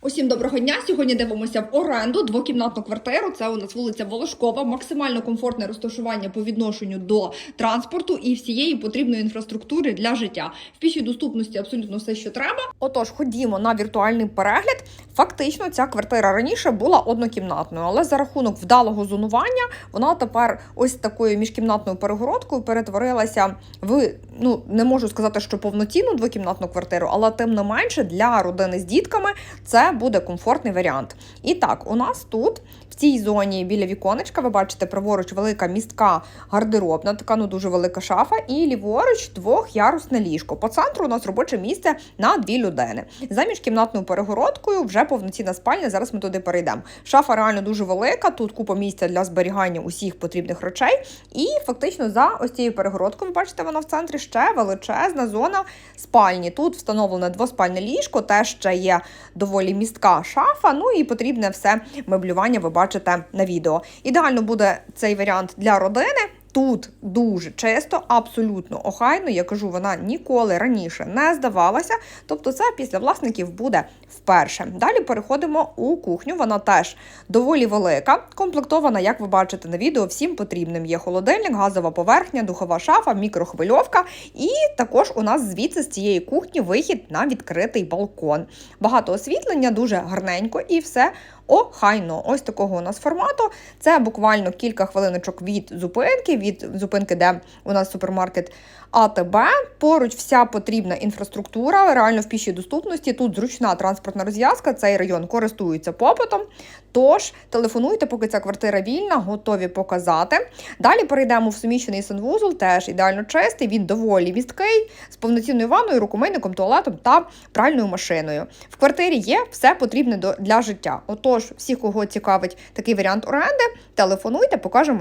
Усім доброго дня. Сьогодні дивимося в оренду двокімнатну квартиру. Це у нас вулиця Волошкова. Максимально комфортне розташування по відношенню до транспорту і всієї потрібної інфраструктури для життя. В пішій доступності абсолютно все, що треба. Отож, ходімо на віртуальний перегляд. Фактично, ця квартира раніше була однокімнатною, але за рахунок вдалого зонування вона тепер ось такою міжкімнатною перегородкою перетворилася в ну не можу сказати, що повноцінну двокімнатну квартиру, але тим не менше для родини з дітками це буде комфортний варіант. І так, у нас тут цій зоні біля віконечка, ви бачите, праворуч велика містка гардеробна, така ну дуже велика шафа, і ліворуч двохярусне ліжко. По центру у нас робоче місце на дві людини. За міжкімнатною перегородкою вже повноцінна спальня. Зараз ми туди перейдемо. Шафа реально дуже велика. Тут купа місця для зберігання усіх потрібних речей. І фактично за ось цією перегородкою, ви бачите, вона в центрі ще величезна зона спальні. Тут встановлене двоспальне ліжко, теж ще є доволі містка шафа. Ну і потрібне все меблювання. Ви бачите на відео. Ідеально буде цей варіант для родини. Тут дуже чисто, абсолютно охайно. Я кажу, вона ніколи раніше не здавалася. Тобто, це після власників буде вперше. Далі переходимо у кухню. Вона теж доволі велика, комплектована, як ви бачите на відео, всім потрібним. Є холодильник, газова поверхня, духова шафа, мікрохвильовка. І також у нас звідси з цієї кухні вихід на відкритий балкон. Багато освітлення, дуже гарненько і все охайно. Ось такого у нас формату. Це буквально кілька хвилиночок від зупинки, від зупинки, де у нас супермаркет АТБ. Поруч вся потрібна інфраструктура, реально в пішій доступності. Тут зручна транспортна розв'язка. Цей район користується попитом. Тож телефонуйте, поки ця квартира вільна, готові показати. Далі перейдемо в суміщений санвузол, теж ідеально чистий. Він доволі місткий, з повноцінною ванною, рукомийником, туалетом та пральною машиною. В квартирі є все потрібне для життя. Отож, всіх, кого цікавить такий варіант оренди, телефонуйте, покажемо